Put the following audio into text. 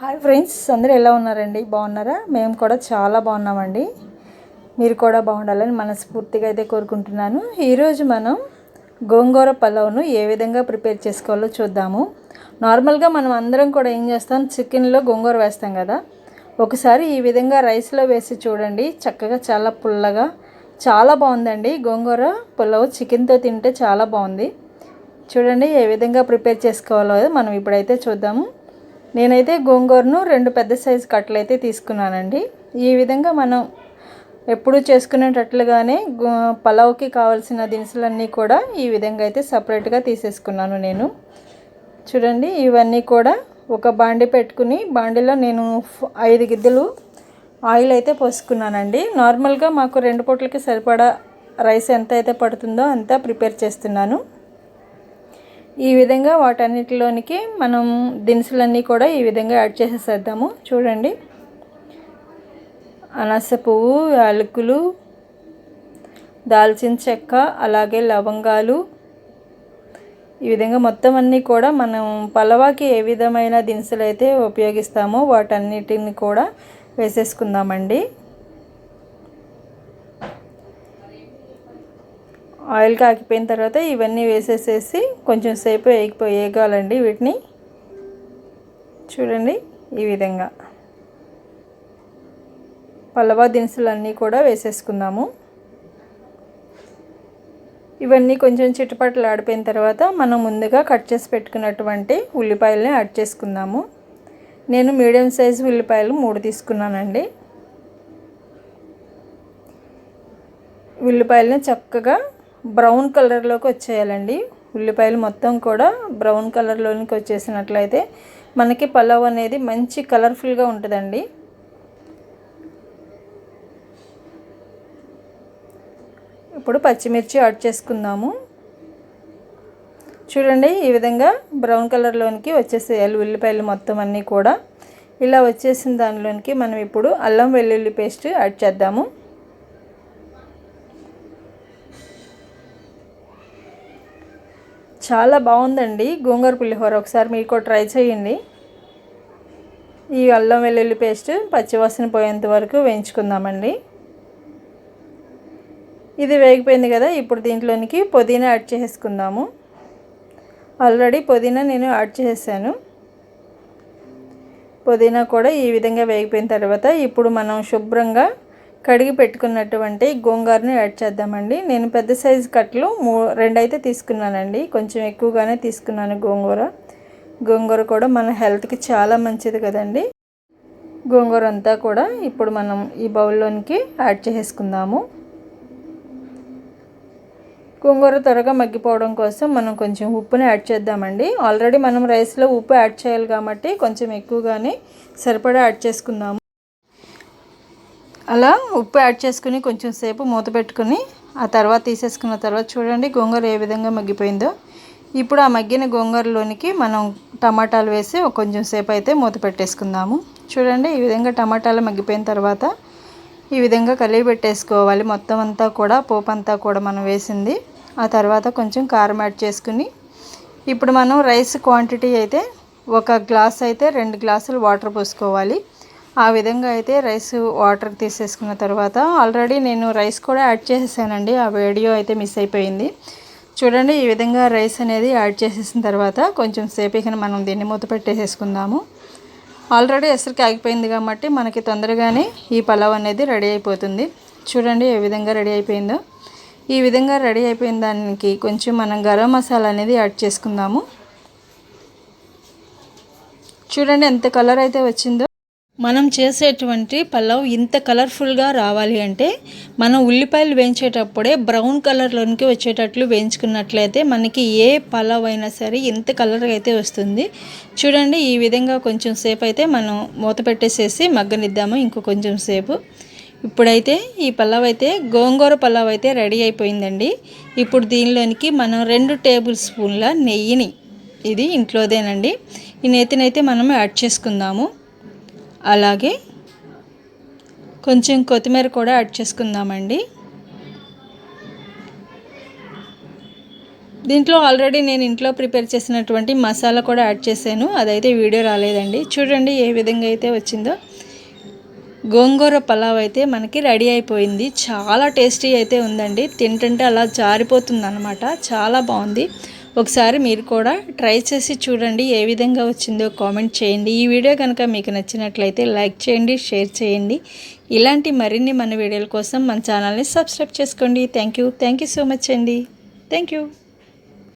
Hi friends అందరూ ఎలా ఉన్నారండి? బాగున్నారా? మేము కూడా చాలా బాగున్నామండి. మీరు కూడా బాగుండాలని మనస్ఫూర్తిగా అయితే కోరుకుంటున్నాను. ఈరోజు మనం గోంగూర పలావ్ను ఏ విధంగా ప్రిపేర్ చేసుకోవాలో చూద్దాము. నార్మల్గా మనం అందరం కూడా ఏం చేస్తాం? చికెన్లో గోంగూర వేస్తాం కదా. ఒకసారి ఈ విధంగా రైస్లో వేసి చూడండి. చక్కగా చాలా పుల్లగా చాలా బాగుందండి. గోంగూర పులావ్ చికెన్తో తింటే చాలా బాగుంది. చూడండి ఏ విధంగా ప్రిపేర్ చేసుకోవాలో మనం ఇప్పుడైతే చూద్దాము. నేనైతే గోంగూరను రెండు పెద్ద సైజు కట్టలు అయితే తీసుకున్నానండి. ఈ విధంగా మనం ఎప్పుడు చేసుకునేటట్లుగానే గో పలావ్కి కావాల్సిన దినుసులన్నీ కూడా ఈ విధంగా అయితే సపరేట్గా తీసేసుకున్నాను నేను. చూడండి ఇవన్నీ కూడా ఒక బాండి పెట్టుకుని బాండిలో నేను ఐదు గిద్దెలు ఆయిల్ అయితే పోసుకున్నానండి. నార్మల్గా మాకు రెండు పూటలకి సరిపడా రైస్ ఎంత అయితే పడుతుందో అంతా ప్రిపేర్ చేస్తున్నాను. ఈ విధంగా వాటన్నిటిలోనికి మనం దినుసులన్నీ కూడా ఈ విధంగా యాడ్ చేసేసేద్దాము. చూడండి. అనస పువ్వు యాలకులు దాల్చిన చెక్క అలాగే లవంగాలు. ఈ విధంగా మొత్తం అన్నీ కూడా మనం పలవాకి ఏ విధమైన దినుసులు అయితే ఉపయోగిస్తామో వాటన్నిటిని కూడా వేసేసుకుందామండి. ఆయిల్ కాకిపోయిన తర్వాత ఇవన్నీ వేసేసేసి కొంచెం సేపు వేగిపోయి వేగాలండి వీటిని. చూడండి ఈ విధంగా. పల్లవా దినుసులన్నీ కూడా వేసేసుకుందాము. ఇవన్నీ కొంచెం చిట్టుపట్లు ఆడిపోయిన తర్వాత మనం ముందుగా కట్ చేసి పెట్టుకున్నటువంటి ఉల్లిపాయలని యాడ్ చేసుకుందాము. నేను మీడియం సైజు ఉల్లిపాయలు మూడు తీసుకున్నానండి. ఉల్లిపాయలను చక్కగా బ్రౌన్ కలర్లోకి వచ్చేయాలండి. ఉల్లిపాయలు మొత్తం కూడా బ్రౌన్ కలర్లోనికి వచ్చేసినట్లయితే మనకి పలావ్ అనేది మంచి కలర్ఫుల్గా ఉంటుందండి. ఇప్పుడు పచ్చిమిర్చి యాడ్ చేసుకుందాము. చూడండి ఈ విధంగా బ్రౌన్ కలర్లోనికి వచ్చేసేయాలి ఉల్లిపాయలు మొత్తం అన్నీ కూడా. ఇలా వచ్చేసిన దానిలోనికి మనం ఇప్పుడు అల్లం వెల్లుల్లి పేస్ట్ యాడ్ చేద్దాము. చాలా బాగుందండి. గోంగూర పులిహోర ఒకసారి మీరు కూడా ట్రై చేయండి. ఈ అల్లం వెల్లుల్లి పేస్ట్ పచ్చివాసన పోయేంత వరకు వేయించుకుందామండి. ఇది వేగిపోయింది కదా ఇప్పుడు దీంట్లోనికి పుదీనా యాడ్ చేసుకుందాము ఆల్రెడీ పుదీనా నేను యాడ్ చేసేసాను. పుదీనా కూడా ఈ విధంగా వేగిపోయిన తర్వాత ఇప్పుడు మనం శుభ్రంగా కడిగి పెట్టుకున్నటువంటి గోంగూరని యాడ్ చేద్దామండి. నేను పెద్ద సైజు కట్లు మూ రెండు అయితే తీసుకున్నానండి. కొంచెం ఎక్కువగానే తీసుకున్నాను గోంగూర. గోంగూర కూడా మన హెల్త్కి చాలా మంచిది కదండి. గోంగూర అంతా కూడా ఇప్పుడు మనం ఈ బౌల్లోనికి యాడ్ చేసుకుందాము గోంగూర త్వరగా మగ్గిపోవడం కోసం మనం కొంచెం ఉప్పుని యాడ్ చేద్దామండి. ఆల్రెడీ మనం రైస్లో ఉప్పు యాడ్ చేయాలి కాబట్టి కొంచెం ఎక్కువగానే సరిపడా యాడ్ చేసుకుందాము. అలా ఉప్పు యాడ్ చేసుకుని కొంచెం సేపు మూత పెట్టుకుని ఆ తర్వాత తీసేసుకున్న తర్వాత చూడండి గోంగూర ఏ విధంగా మగ్గిపోయిందో. ఇప్పుడు ఆ మగ్గిన గోంగూరలోనికి మనం టమాటాలు వేసి ఒక కొంచెం సేపు అయితే మూత పెట్టేసుకుందాము. చూడండి ఈ విధంగా టమాటాలు మగ్గిపోయిన తర్వాత ఈ విధంగా కలిగి పెట్టేసుకోవాలి. మొత్తం అంతా కూడా పోపు అంతా కూడా మనం వేసింది. ఆ తర్వాత కొంచెం కారం యాడ్ చేసుకుని ఇప్పుడు మనం రైస్ క్వాంటిటీ అయితే ఒక గ్లాస్ అయితే రెండు గ్లాసులు వాటర్ పోసుకోవాలి. ఆ విధంగా అయితే రైస్ వాటర్ తీసేసుకున్న తర్వాత ఆల్రెడీ నేను రైస్ కూడా యాడ్ చేసేసానండి. ఆ వీడియో అయితే మిస్ అయిపోయింది. చూడండి ఈ విధంగా రైస్ అనేది యాడ్ చేసేసిన తర్వాత కొంచెం సేపు మనం దీన్ని మూత పెట్టేసేసుకుందాము. ఆల్రెడీ ఎసరికి ఆగిపోయింది కాబట్టి మనకి తొందరగానే ఈ పలావ్ అనేది రెడీ అయిపోతుంది. చూడండి ఏ విధంగా రెడీ అయిపోయిందో. ఈ విధంగా రెడీ అయిపోయిన దానికి కొంచెం మనం గరం మసాలా అనేది యాడ్ చేసుకుందాము. చూడండి ఎంత కలర్ అయితే వచ్చిందో. మనం చేసేటువంటి పలావ్ ఇంత కలర్ఫుల్గా రావాలి అంటే మనం ఉల్లిపాయలు వేయించేటప్పుడే బ్రౌన్ కలర్లోనికి వచ్చేటట్లు వేయించుకున్నట్లయితే మనకి ఏ పలావ్ అయినా సరే ఇంత కలర్ అయితే వస్తుంది. చూడండి ఈ విధంగా కొంచెం సేపు అయితే మనం మూత పెట్టేసేసి మగ్గనిద్దాము ఇంకో కొంచెం సేపు. ఇప్పుడైతే ఈ పలావ్ అయితే గోంగూర పలావ్ అయితే రెడీ అయిపోయిందండి. ఇప్పుడు దీనిలోనికి మనం రెండు టేబుల్ స్పూన్ల నెయ్యిని ఇది ఇంట్లోదేనండి. ఈ నెత్తినైతే మనం యాడ్ చేసుకుందాము. అలాగే కొంచెం కొత్తిమీర కూడా యాడ్ చేసుకుందామండి. దీంట్లో ఆల్రెడీ నేను ఇంట్లో ప్రిపేర్ చేసినటువంటి మసాలా కూడా యాడ్ చేశాను. అదైతే వీడియో రాలేదండి. చూడండి ఏ విధంగా అయితే వచ్చిందో. గోంగూర పలావ్ అయితే మనకి రెడీ అయిపోయింది. చాలా టేస్టీ అయితే ఉందండి. తింటుంటే అలా జారిపోతుంది అనమాట చాలా బాగుంది. ఒకసారి మీరు కూడా ట్రై చేసి చూడండి ఏ విధంగా వచ్చిందో కామెంట్ చేయండి. ఈ వీడియో కనుక మీకు నచ్చినట్లయితే లైక్ చేయండి షేర్ చేయండి. ఇలాంటి మరిన్ని మన వీడియోల కోసం మన ఛానల్ని సబ్స్క్రైబ్ చేసుకోండి. Thank you thank you so much అండి. Thank you